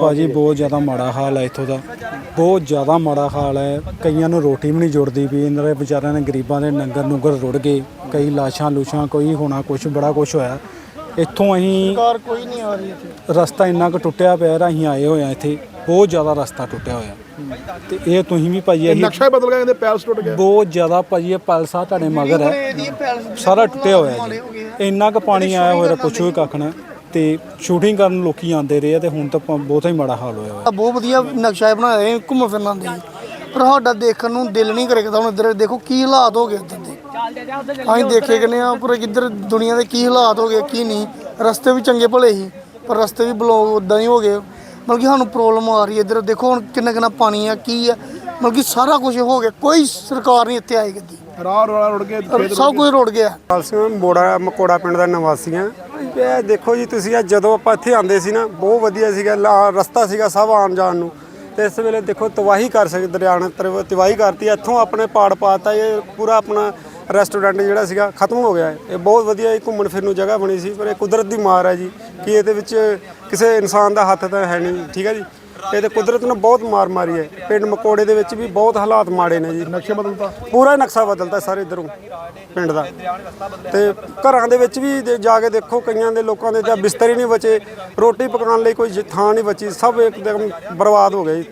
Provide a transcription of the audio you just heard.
ਭਾਜੀ ਬਹੁਤ ਜ਼ਿਆਦਾ ਮਾੜਾ ਹਾਲ ਹੈ ਇੱਥੋਂ ਦਾ। ਬਹੁਤ ਜ਼ਿਆਦਾ ਮਾੜਾ ਹਾਲ ਹੈ। ਕਈਆਂ ਨੂੰ ਰੋਟੀ ਵੀ ਨਹੀਂ ਜੁੜਦੀ ਵੀ ਇਹਨਾਂ ਦੇ ਵਿਚਾਰਿਆਂ ਨੇ ਗਰੀਬਾਂ ਦੇ ਨੰਗਰ ਨੁੰਗਰ ਰੁੜ ਗਏ। ਕਈ ਲਾਸ਼ਾਂ ਲੂਸ਼ਾਂ ਕੋਈ ਹੋਣਾ ਕੁਛ ਬੜਾ ਕੁਛ ਹੋਇਆ। ਇੱਥੋਂ ਅਸੀਂ ਕਾਰ ਕੋਈ ਨਹੀਂ ਆ ਰਹੀ ਇੱਥੇ। ਰਸਤਾ ਇੰਨਾ ਕੁ ਟੁੱਟਿਆ ਪਿਆ ਰ ਅਸੀਂ ਆਏ ਹੋਏ ਆ ਇੱਥੇ। ਬਹੁਤ ਜ਼ਿਆਦਾ ਰਸਤਾ ਟੁੱਟਿਆ ਹੋਇਆ। ਤੇ ਇਹ ਤੁਸੀਂ ਵੀ ਭਾਜੀ ਅਸੀਂ ਨਕਸ਼ਾ ਬਦਲ ਗਿਆ ਕਹਿੰਦੇ ਪੈਲਸ ਟੁੱਟ ਗਿਆ ਬਹੁਤ ਜ਼ਿਆਦਾ ਭਾਜੀ ਇਹ ਪਲਸਾ ਤੁਹਾਡੇ ਮਗਰ ਹੈ। ਸਾਰਾ ਟੁੱਟਿਆ ਹੋਇਆ ਜੀ। ਇੰਨਾ ਕੁ ਪਾਣੀ ਆਇਆ ਹੋਇਆ ਪੁੱਛੋ ਹੀ ਕੱਖ ਨਾ। ਤੇ ਸ਼ੂਟਿੰਗ ਕਰਨ ਲੋਕੀ ਆਉਂਦੇ ਰਹੇ ਆ ਤੇ ਹੁਣ ਤਾਂ ਪ- ਬਹੁਤ ਹੀ ਮਾੜਾ ਹਾਲ ਹੋਇਆ ਹੋਇਆ। ਬਹੁਤ ਵਧੀਆ ਨਕਸ਼ਾ ਬਣਾਇਆ ਹੈ ਘੁੰਮ ਫਿਰਨ ਆਉਂਦੇ ਜੀ ਪਰ ਸਾਡਾ ਦੇਖਣ ਨੂੰ ਦਿਲ ਨਹੀਂ ਕਰੇਗਾ ਹੁਣ ਇੱਧਰ ਦੇਖੋ ਕੀ ਹਾਲਾਤ ਹੋ ਗਏ ਇੱਧਰ ਦੇ। ਅਸੀਂ ਦੇਖੇ ਕਿਨੇ ਆ ਪਰ ਇੱਧਰ ਦੁਨੀਆ ਦੇ ਕੀ ਹਾਲਾਤ ਹੋ ਗਏ ਕੀ ਨਹੀਂ। ਰਸਤੇ ਵੀ ਚੰਗੇ ਭਲੇ ਸੀ ਪਰ ਰਸਤੇ ਵੀ ਬਲੌਕ ਉਦਾਂ ਹੀ ਹੋ ਗਏ। ਮਤਲਬ ਕਿ ਸਾਨੂੰ ਪ੍ਰੋਬਲਮ ਆ ਰਹੀ ਹੈ ਇੱਧਰ। ਦੇਖੋ ਹੁਣ ਕਿੰਨਾ ਕਿੰਨਾ ਪਾਣੀ ਆ ਕੀ ਆ। ਮਤਲਬ ਕਿ ਸਾਰਾ ਕੁਝ ਹੋ ਗਿਆ ਕੋਈ ਸਰਕਾਰ ਨਹੀਂ ਇੱਥੇ ਆਈ ਕਦੀ। ਰਾਹ ਰੁੜ ਗਿਆ ਖੇਤ ਸਭ ਕੁਝ ਰੁੜ ਗਿਆ। ਪਾਲ ਸਿੰਘ ਮੋੜਾ ਮਕੋੜਾ ਪਿੰਡ ਦਾ ਨਿਵਾਸੀ ਹਾਂ ਇਹ ਦੇਖੋ ਜੀ, ਤੁਸੀਂ ਆ ਜਦੋਂ ਆਪਾਂ ਇੱਥੇ ਆਂਦੇ ਸੀ ਨਾ, ਬਹੁਤ ਵਧੀਆ ਸੀਗਾ, ਲਾ- ਰਸਤਾ ਸੀਗਾ ਸਭ ਆਉਣ ਜਾਣ ਨੂੰ ਤੇ ਇਸ ਵੇਲੇ ਦੇਖੋ, ਤਬਾਹੀ ਕਰ ਸਕਦੇ ਦਰਿਆ ਨੇ ਤਰ- ਤਬਾਹੀ ਕਰਤੀ, ਇੱਥੋਂ ਆਪਣੇ ਪਾੜ ਪਾਤਾ, ਇਹ ਪੂਰਾ ਆਪਣਾ ਰੈਸਟੋਰੈਂਟ ਜਿਹੜਾ ਸੀਗਾ, ਖਤਮ ਹੋ ਗਿਆ ਹੈ। ਇਹ ਬਹੁਤ ਵਧੀਆ ਇਹ ਘੁੰਮਣ ਫਿਰਨ ਨੂੰ ਜਗ੍ਹਾ ਬਣੀ ਸੀ, ਪਰ ਇਹ ਕੁਦਰਤ ਦੀ ਮਾਰ ਹੈ ਜੀ, ਕਿ ਇਹਦੇ ਵਿੱਚ ਕਿਸੇ ਇਨਸਾਨ ਦਾ ਹੱਥ ਤਾਂ ਹੈ ਨਹੀਂ ਠੀਕ ਹੈ ਜੀ ਇਹ ਤੇ ਕੁਦਰਤ ਨੇ ਬਹੁਤ ਮਾਰ ਮਾਰੀ ਹੈ। ਪਿੰਡ ਮਕੋੜੇ ਦੇ ਵਿੱਚ ਵੀ ਬਹੁਤ ਹਾਲਾਤ ਮਾੜੇ ਨੇ ਜੀ। ਨਕਸ਼ਾ ਬਦਲਤਾ? ਪੂਰਾ ਨਕਸ਼ਾ ਬਦਲਤਾ ਸਾਰੇ ਇਧਰੋਂ ਪਿੰਡ ਦਾ। ਤੇ ਘਰਾਂ ਦੇ ਵਿੱਚ ਵੀ ਦੇ- ਜਾ ਕੇ ਦੇਖੋ ਕਈਆਂ ਦੇ ਲੋਕਾਂ ਦੇ ਤਾਂ ਬਿਸਤਰ ਹੀ ਨਹੀਂ ਬਚੇ। ਰੋਟੀ ਪਕਾਉਣ ਲਈ ਕੋਈ ਜ- ਥਾਂ ਨਹੀਂ ਬਚੀ। ਸਭ ਇੱਕਦਮ ਬਰਬਾਦ ਹੋ ਗਏ।